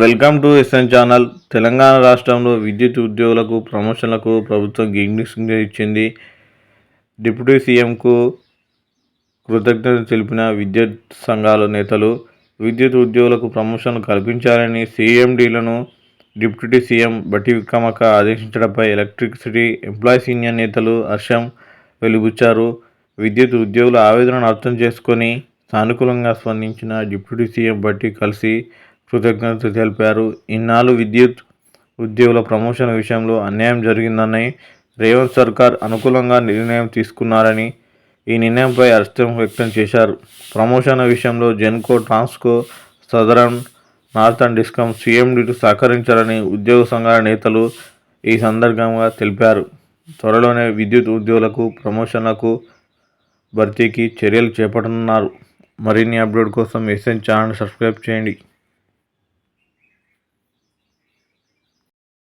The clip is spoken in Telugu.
Welcome to SN channel. Telangana రాష్ట్రంలో విద్యుత్ ఉద్యోగులకు ప్రమోషన్లకు ప్రభుత్వం గ్రీన్ ఇచ్చింది. డిప్యూటీ సీఎంకు కృతజ్ఞతలు తెలిపిన విద్యుత్ సంఘాల నేతలు విద్యుత్ ఉద్యోగులకు ప్రమోషన్లు కల్పించాలని సీఎండీలను డిప్యూటీ సీఎం బట్టి విక్రమక ఆదేశించడంపై ఎలక్ట్రిసిటీ ఎంప్లాయీస్ యూనియన్ నేతలు హర్షం వెలుబుచ్చారు. విద్యుత్ ఉద్యోగుల ఆవేదనను అర్థం చేసుకొని సానుకూలంగా స్పందించిన డిప్యూటీ సీఎం బట్టి కలిసి కృతజ్ఞతలు తెలిపారు. ఇన్నాళ్ళు విద్యుత్ ఉద్యోగుల ప్రమోషన్ విషయంలో అన్యాయం జరిగిందని రేవంత్ సర్కార్ అనుకూలంగా నిర్ణయం తీసుకున్నారని ఈ నిర్ణయంపై హర్షం వ్యక్తం చేశారు. ప్రమోషన్ విషయంలో Genco Transco southern northern discom సీఎండీలు సహకరించాలని ఉద్యోగ సంఘాల నేతలు ఈ సందర్భంగా తెలిపారు. త్వరలోనే విద్యుత్ ఉద్యోగులకు ప్రమోషన్లకు భర్తీకి చర్యలు చేపట్టనున్నారు. మరిన్ని అప్డేట్ కోసం ఎస్ఎన్ ఛానల్ సబ్స్క్రైబ్ చేయండి.